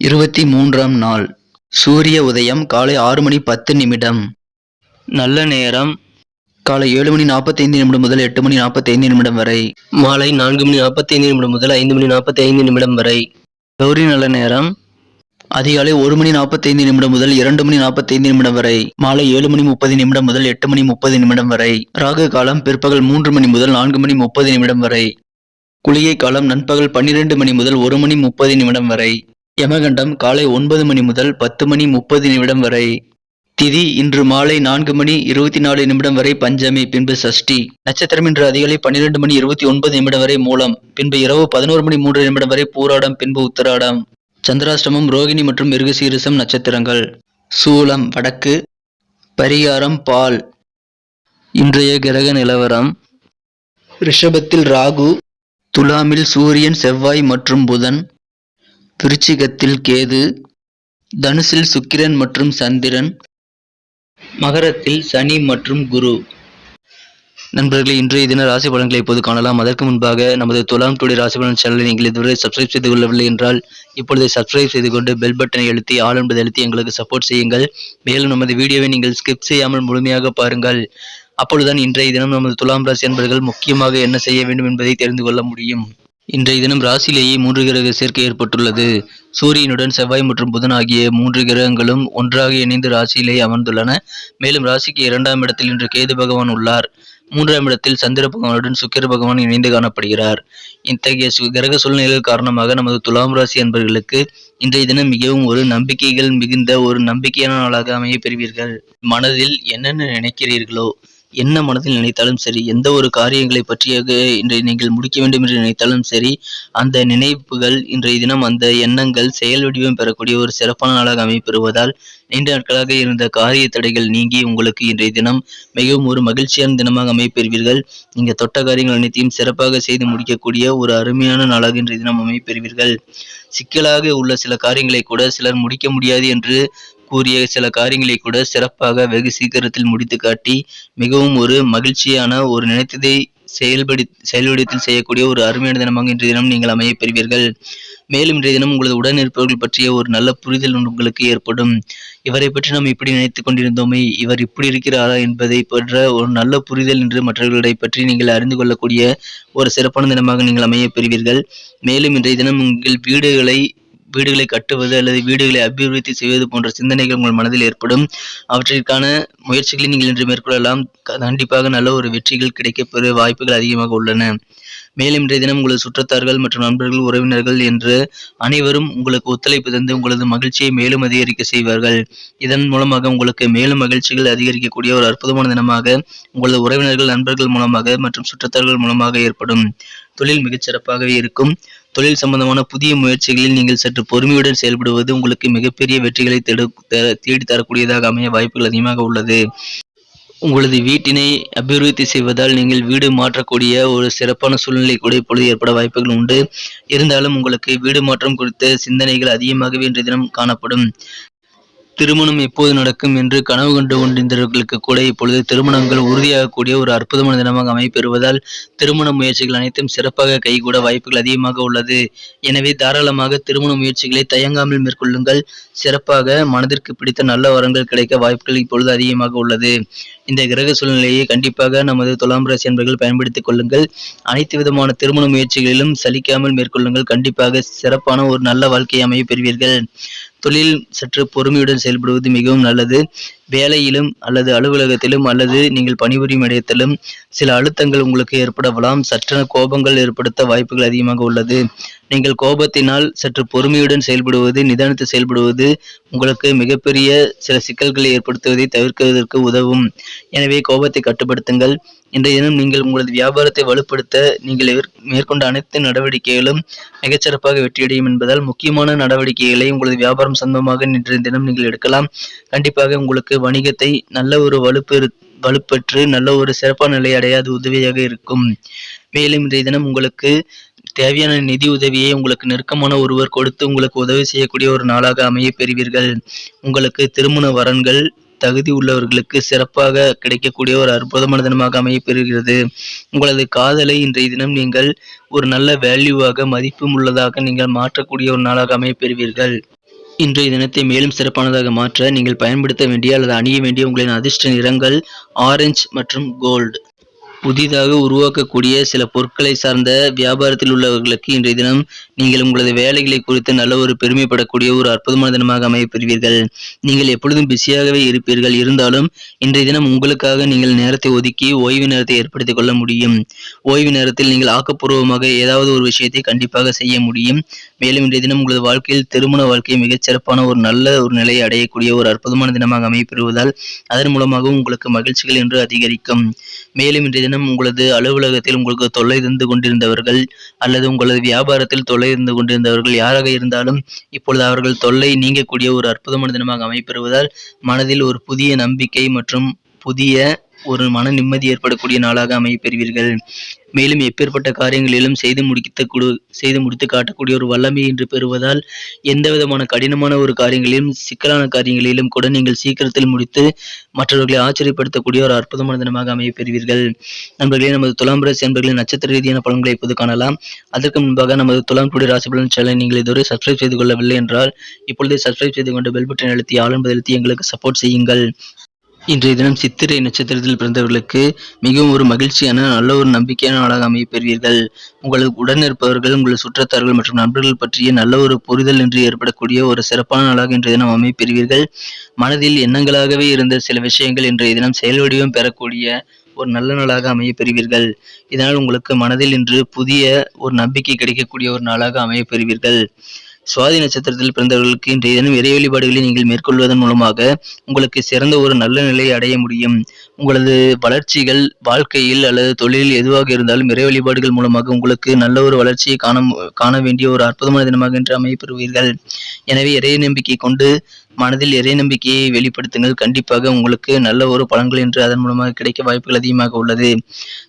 இருபத்தி மூன்றாம் நாள். சூரிய உதயம் காலை ஆறு மணி பத்து நிமிடம். நல்ல நேரம். காலை ஏழு மணி நாற்பத்தைந்து நிமிடம் முதல் எட்டு மணி நாற்பத்தைந்து நிமிடம் வரை. மாலை நான்கு மணி நாற்பத்தைந்து நிமிடம் முதல் ஐந்து மணி நாற்பத்தைந்து நிமிடம் வரை. கௌரி நல்ல நேரம். அதிகாலை ஒரு மணி நாற்பத்தைந்து நிமிடம் முதல் இரண்டு மணி நாற்பத்தைந்து நிமிடம் வரை. மாலை ஏழு மணி முப்பது நிமிடம் முதல் எட்டு மணி முப்பது நிமிடம் வரை. ராகு காலம் பிற்பகல் மூன்று மணி முதல் நான்கு மணி முப்பது நிமிடம் வரை. குளிகை காலம் நண்பகல் பன்னிரண்டு மணி முதல் ஒரு மணி முப்பது நிமிடம் வரை. யமகண்டம் காலை ஒன்பது மணி முதல் பத்து மணி முப்பது நிமிடம் வரை. திதி இன்று மாலை நான்கு மணி இருபத்தி நாலு நிமிடம் வரை பஞ்சமி பின்பு சஷ்டி. நட்சத்திரம் இன்று அதிகாலை பன்னிரெண்டு மணி இருபத்தி ஒன்பது நிமிடம் வரை மூலம் பின்பு இரவு பதினோரு மணி மூன்று நிமிடம் வரை பூராடம் பின்பு உத்தராடம். சந்திராஷ்டமம் ரோகிணி மற்றும் மிருகசீரிசம் நட்சத்திரங்கள். சூலம் வடக்கு. பரிகாரம் பால். இன்றைய கிரக நிலவரம். ரிஷபத்தில் ராகு. துலாமில் சூரியன் செவ்வாய் மற்றும் புதன். விருச்சிகத்தில் கேது தனுசில் சுக்கிரன் மற்றும் சந்திரன் மகரத்தில் சனி மற்றும் குரு. நண்பர்களே இன்றைய தின ராசி பலன்களை இப்போது காணலாம். அதற்கு முன்பாக நமது துலாம் டுடே ராசி பலன் சேனலை நீங்கள் இதுவரை சப்ஸ்கிரைப் செய்து கொள்ளவில்லை என்றால் இப்பொழுது சப்ஸ்கிரைப் செய்து கொண்டு பெல் பட்டனை அழுத்தி ஆள் என்பதை அழுத்தி எங்களுக்கு சப்போர்ட் செய்யுங்கள். மேலும் நமது வீடியோவை நீங்கள் ஸ்கிப் செய்யாமல் முழுமையாக பாருங்கள். அப்பொழுதுதான் இன்றைய தினம் நமது துலாம் ராசி என்பர்கள் முக்கியமாக என்ன செய்ய வேண்டும் என்பதை தெரிந்து கொள்ள முடியும். இன்றைய தினம் ராசியிலேயே மூன்று கிரக சேர்க்கை ஏற்பட்டுள்ளது. சூரியனுடன் செவ்வாய் மற்றும் புதன் ஆகிய மூன்று கிரகங்களும் ஒன்றாக இணைந்து ராசியிலேயே அமர்ந்துள்ளன. மேலும் ராசிக்கு இரண்டாம் இடத்தில் இன்று கேது பகவான் உள்ளார். மூன்றாம் இடத்தில் சந்திர பகவானுடன் சுக்கிர பகவான் இணைந்து காணப்படுகிறார். இத்தகைய சு- கிரக சூழ்நிலைகள் காரணமாக நமது துலாம் ராசி என்பவர்களுக்கு இன்றைய தினம் மிகவும் ஒரு நம்பிக்கைகள் மிகுந்த ஒரு நம்பிக்கையான நாளாக அமைய பெறுவீர்கள். மனதில் என்னென்ன நினைக்கிறீர்களோ என்ன மனதில் நினைத்தாலும் சரி எந்த ஒரு காரியங்களை பற்றியாக இன்றை நீங்கள் முடிக்க வேண்டும் என்று நினைத்தாலும் சரி அந்த நினைப்புகள் இன்றைய தினம் அந்த எண்ணங்கள் செயல் வடிவம் பெறக்கூடிய ஒரு சிறப்பான நாளாக அமைப்பெறுவதால் நீண்ட நாட்களாக இருந்த காரிய தடைகள் நீங்கி உங்களுக்கு இன்றைய தினம் மிகவும் ஒரு மகிழ்ச்சியான தினமாக அமைப்பெறுவீர்கள் நீங்கள் தொட்ட காரியங்கள் அனைத்தையும் சிறப்பாக செய்து முடிக்கக்கூடிய ஒரு அருமையான நாளாக இன்றைய தினம் அமைப்பெறுவீர்கள் சிக்கலாக உள்ள சில காரியங்களை கூட சிலர் முடிக்க முடியாது என்று கூறிய சில காரியங்களை கூட சிறப்பாக வெகு சீக்கிரத்தில் முடித்து காட்டி மிகவும் ஒரு மகிழ்ச்சியான ஒரு நினைத்ததை செயல்படி செயல்வடித்தில் செய்யக்கூடிய ஒரு அருமையான தினமாக இன்றைய தினம் நீங்கள் அமைய பெறுவீர்கள். மேலும் இன்றைய தினம் உங்களது உடன் இருப்பவர்கள் பற்றிய ஒரு நல்ல புரிதல் உங்களுக்கு ஏற்படும். இவரை பற்றி நாம் இப்படி நினைத்துக் கொண்டிருந்தோமே இவர் இப்படி இருக்கிறாரா என்பதை போன்ற ஒரு நல்ல புரிதல் என்று மற்றவர்களை பற்றி நீங்கள் அறிந்து கொள்ளக்கூடிய ஒரு சிறப்பான தினமாக நீங்கள் அமைய பெறுவீர்கள். மேலும் இன்றைய தினம் உங்கள் வீடுகளை வீடுகளை கட்டுவது அல்லது வீடுகளை அபிவிருத்தி செய்வது போன்ற சிந்தனைகள் உங்கள் மனதில் ஏற்படும். அவற்றிற்கான முயற்சிகளை நீங்கள் இன்று மேற்கொள்ளலாம். கண்டிப்பாக நல்ல ஒரு வெற்றிகள் கிடைக்கப்பெற வாய்ப்புகள் அதிகமாக உள்ளன. மேலும் இன்றைய தினம் உங்களது சுற்றத்தார்கள் மற்றும் நண்பர்கள் உறவினர்கள் என்று அனைவரும் உங்களுக்கு ஒத்துழைப்பு தந்து உங்களது மகிழ்ச்சியை மேலும் அதிகரிக்க செய்வார்கள். இதன் மூலமாக உங்களுக்கு மேலும் மகிழ்ச்சிகள் அதிகரிக்கக்கூடிய ஒரு அற்புதமான தினமாக உங்களது உறவினர்கள் நண்பர்கள் மூலமாக மற்றும் சுற்றத்தார்கள் மூலமாக ஏற்படும். தொழில் மிகச்சிறப்பாகவே இருக்கும். தொழில் சம்பந்தமான புதிய முயற்சிகளில் நீங்கள் சற்று பொறுமையுடன் செயல்படுவது உங்களுக்கு மிகப்பெரிய வெற்றிகளை தேடு தேடி தரக்கூடியதாக அமைய வாய்ப்புகள் அதிகமாக உள்ளது. உங்களது வீட்டினை அபிவிருத்தி செய்வதால் நீங்கள் வீடு மாற்றக்கூடிய ஒரு சிறப்பான சூழ்நிலை கூட இப்பொழுது ஏற்பட வாய்ப்புகள் உண்டு. இருந்தாலும் உங்களுக்கு வீடு மாற்றம் குறித்த சிந்தனைகள் அதிகமாகவே இன்றைய தினம் காணப்படும். திருமணம் எப்போது நடக்கும் என்று கனவு கண்டு கொண்டிருந்தவர்களுக்கு கூட இப்பொழுது திருமணங்கள் உறுதியாகக்கூடிய ஒரு அற்புதமான தினமாக அமைப்பெறுவதால் திருமண முயற்சிகள் அனைத்தும் சிறப்பாக கைகூட வாய்ப்புகள் அதிகமாக உள்ளது. எனவே தாராளமாக திருமண முயற்சிகளை தயங்காமல் மேற்கொள்ளுங்கள். சிறப்பாக மனதிற்கு பிடித்த நல்ல வரங்கள் கிடைக்க வாய்ப்புகள் இப்பொழுது அதிகமாக உள்ளது. இந்த கிரக சூழ்நிலையை கண்டிப்பாக நமது துலாம் ராசி என்பர்கள் பயன்படுத்திக் கொள்ளுங்கள். அனைத்து விதமான திருமண முயற்சிகளிலும் சலிக்காமல் மேற்கொள்ளுங்கள். கண்டிப்பாக சிறப்பான ஒரு நல்ல வாழ்க்கையை அமைய பெறுவீர்கள். தொழில் சற்று பொறுமையுடன் செயல்படுவது மிகவும் நல்லது. வேலையிலும் அல்லது அலுவலகத்திலும் அல்லது நீங்கள் பணிபுரியும் இடத்திலும் சில அழுத்தங்கள் உங்களுக்கு ஏற்படலாம். சற்றென கோபங்கள் ஏற்படுத்த வாய்ப்புகள் அதிகமாக உள்ளது. நீங்கள் கோபத்தினால் சற்று பொறுமையுடன் செயல்படுவது நிதானித்து செயல்படுவது உங்களுக்கு மிகப்பெரிய சில சிக்கல்களை ஏற்படுத்துவதை தவிர்க்குவதற்கு உதவும். எனவே கோபத்தை கட்டுப்படுத்துங்கள். இன்றைய தினம் நீங்கள் உங்களது வியாபாரத்தை வலுப்படுத்த நீங்கள் மேற்கொண்ட அனைத்து நடவடிக்கைகளும் மிகச்சிறப்பாக வெற்றியடையும் என்பதால் முக்கியமான நடவடிக்கைகளை உங்களது வியாபாரம் சொந்தமாக இன்றைய தினம் நீங்கள் எடுக்கலாம். கண்டிப்பாக உங்களுக்கு வணிகத்தை நல்ல ஒரு வலுப்பெரு வலுப்பெற்று நல்ல ஒரு சிறப்பான நிலை அடைய அது உதவியாக இருக்கும். மேலும் இன்றைய தினம் உங்களுக்கு தேவையான நிதி உதவியை உங்களுக்கு நெருக்கமான ஒருவர் கொடுத்து உங்களுக்கு உதவி செய்யக்கூடிய ஒரு நாளாக அமைய பெறுவீர்கள். உங்களுக்கு திருமண வரன்கள் தகுதி உள்ளவர்களுக்கு சிறப்பாக கிடைக்கக்கூடிய ஒரு அற்புதமான தினமாக அமைய பெறுகிறது உங்களது காதலை இன்றைய தினம் நீங்கள் ஒரு நல்ல வேல்யூவாக மதிப்பும் உள்ளதாக நீங்கள் மாற்றக்கூடிய ஒரு நாளாக அமையப்பெறுவீர்கள். இன்றைய தினத்தை மேலும் சிறப்பானதாக மாற்ற நீங்கள் பயன்படுத்த வேண்டிய அல்லது அணிய வேண்டிய உங்களின் அதிர்ஷ்ட நிறங்கள் ஆரஞ்சு மற்றும் கோல்டு புதிதாக உருவாக்கக்கூடிய சில பொருட்களை சார்ந்த வியாபாரத்தில் உள்ளவர்களுக்கு இன்றைய தினம் நீங்கள் உங்களது வேலைகளை குறித்து நல்ல ஒரு பெருமைப்படக்கூடிய ஒரு அற்புதமான தினமாக அமையப்பெறுவீர்கள் நீங்கள் எப்பொழுதும் பிஸியாகவே இருப்பீர்கள். இருந்தாலும் இன்றைய தினம் உங்களுக்காக நீங்கள் நேரத்தை ஒதுக்கி ஓய்வு நேரத்தை ஏற்படுத்திக் கொள்ள முடியும். ஓய்வு நேரத்தில் நீங்கள் ஆக்கப்பூர்வமாக ஏதாவது ஒரு விஷயத்தை கண்டிப்பாக செய்ய முடியும். மேலும் இன்றைய தினம் உங்களது வாழ்க்கையில் திருமண வாழ்க்கை மிகச்சிறப்பான ஒரு நல்ல ஒரு நிலையை அடையக்கூடிய ஒரு அற்புதமான தினமாக அமையப்பெறுவதால் அதன் மூலமாக உங்களுக்கு மகிழ்ச்சிகள் என்று அதிகரிக்கும். மேலும் இன்றைய தினம் உங்களது அலுவலகத்தில் உங்களுக்கு தொல்லை தந்து கொண்டிருந்தவர்கள் அல்லது உங்களது வியாபாரத்தில் தொல்லை இருந்து கொண்டிருந்தவர்கள் யாராக இருந்தாலும் இப்பொழுது அவர்கள் தொல்லை நீங்கக்கூடிய ஒரு அற்புதமான தினமாக அமைப்பெறுவதால் மனதில் ஒரு புதிய நம்பிக்கை மற்றும் புதிய ஒரு மன நிம்மதி ஏற்படக்கூடிய நாளாக அமைப்பெறுவீர்கள். மேலும் எப்பேற்பட்ட காரியங்களிலும் செய்து முடித்து கொடு செய்து முடித்து காட்டக்கூடிய ஒரு வல்லமை என்று பெறுவதால் எந்த விதமான கடினமான ஒரு காரியங்களிலும் சிக்கலான காரியங்களிலும் கூட நீங்கள் சீக்கிரத்தில் முடித்து மற்றவர்களை ஆச்சரியப்படுத்தக்கூடிய ஒரு அற்புதமான தினமாக அமைய பெறுவீர்கள். நண்பர்களே நமது துலாம் ராசி என்பர்களின் நட்சத்திர ரீதியான பலன்களை இப்போது காணலாம். அதற்கு முன்பாக நமது துலாம் குடி ராசி பலன் சேனலை நீங்கள் இதுவரை சப்ஸ்கிரைப் செய்து கொள்ளவில்லை என்றால் இப்பொழுதே சப்ஸ்கிரைப் செய்து கொண்டு பெல் பட்டன் அழுத்தி ஆளும் எங்களுக்கு சப்போர்ட் செய்யுங்கள். இன்றைய தினம் சித்திரை நட்சத்திரத்தில் பிறந்தவர்களுக்கு மிகவும் ஒரு மகிழ்ச்சியான நல்ல ஒரு நம்பிக்கையான நாளாக அமையப்பெறுவீர்கள் உங்களுக்கு உடன் இருப்பவர்கள் உங்கள் சுற்றத்தார்கள் மற்றும் நண்பர்கள் பற்றிய நல்ல ஒரு புரிதல் என்று ஏற்படக்கூடிய ஒரு சிறப்பான நாளாக இன்றைய தினம் அமைப்பெறுவீர்கள் மனதில் எண்ணங்களாகவே இருந்த சில விஷயங்கள் இன்றைய தினம் செயல் வடிவம் பெறக்கூடிய ஒரு நல்ல நாளாக அமைய பெறுவீர்கள். இதனால் உங்களுக்கு மனதில் இன்று புதிய ஒரு நம்பிக்கை கிடைக்கக்கூடிய ஒரு நாளாக அமைய பெறுவீர்கள். சுவாதி நட்சத்திரத்தில் பிறந்தவர்களுக்கு இன்றைய தினம் இறை வழிபாடுகளை நீங்கள் மேற்கொள்வதன் மூலமாக உங்களுக்கு சிறந்த ஒரு நல்ல நிலையை அடைய முடியும். உங்களது வளர்ச்சிகள் வாழ்க்கையில் அல்லது தொழிலில் எதுவாக இருந்தாலும் இறை வழிபாடுகள் மூலமாக உங்களுக்கு நல்ல ஒரு வளர்ச்சியை காண காண வேண்டிய ஒரு அற்புதமான தினமாக இன்று அமையப்பெறுவீர்கள் எனவே இறை நம்பிக்கை கொண்டு மனதில் இறை நம்பிக்கையை வெளிப்படுத்துங்கள். கண்டிப்பாக உங்களுக்கு நல்ல ஒரு பலன்கள் என்று அதன் மூலமாக கிடைக்க வாய்ப்புகள் அதிகமாக உள்ளது.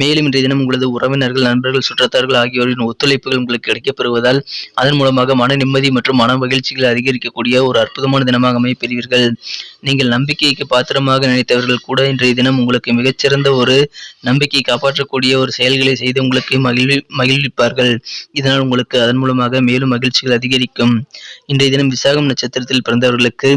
மேலும் இன்றைய தினம் உங்களது உறவினர்கள் நண்பர்கள் சுற்றத்தார்கள் ஆகியோரின் ஒத்துழைப்புகள் உங்களுக்கு கிடைக்கப்பெறுவதால் அதன் மூலமாக மன நிம்மதி மற்றும் மன மகிழ்ச்சிகள் அதிகரிக்கக்கூடிய ஒரு அற்புதமான தினமாக அமைப்பெறுவீர்கள் நீங்கள் நம்பிக்கைக்கு பாத்திரமாக நினைத்தவர்கள் கூட இன்றைய தினம் உங்களுக்கு மிகச்சிறந்த ஒரு நம்பிக்கை காப்பாற்றக்கூடிய ஒரு செயல்களை செய்து உங்களுக்கு மகிழ்வி மகிழ்விப்பார்கள். இதனால் உங்களுக்கு அதன் மூலமாக மேலும் மகிழ்ச்சிகள் அதிகரிக்கும். இன்றைய தினம் விசாகம் நட்சத்திரத்தில் பிறந்தவர்களுக்கு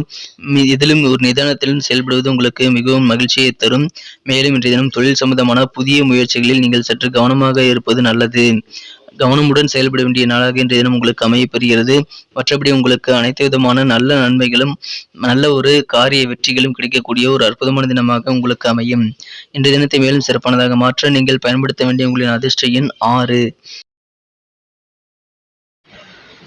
மி- இதிலும் ஒரு நிதானத்திலும் செயல்படுவது உங்களுக்கு மிகவும் மகிழ்ச்சியை தரும். மேலும் இன்றைய தினம் தொழில் சம்பந்தமான புதிய முயற்சிகளில் நீங்கள் சற்று கவனமாக இருப்பது நல்லது. கவனமுடன் செயல்பட வேண்டிய நாளாக இன்றைய தினம் உங்களுக்கு அமையப்பெறுகிறது. மற்றபடி உங்களுக்கு அனைத்து விதமான நல்ல நன்மைகளும் நல்ல ஒரு காரிய வெற்றிகளும் கிடைக்கக்கூடிய ஒரு அற்புதமான தினமாக உங்களுக்கு அமையும். இன்றைய தினத்தை மேலும் சிறப்பானதாக மாற்ற நீங்கள் பயன்படுத்த வேண்டிய உங்களின் அதிர்ஷ்ட எண் ஆறு.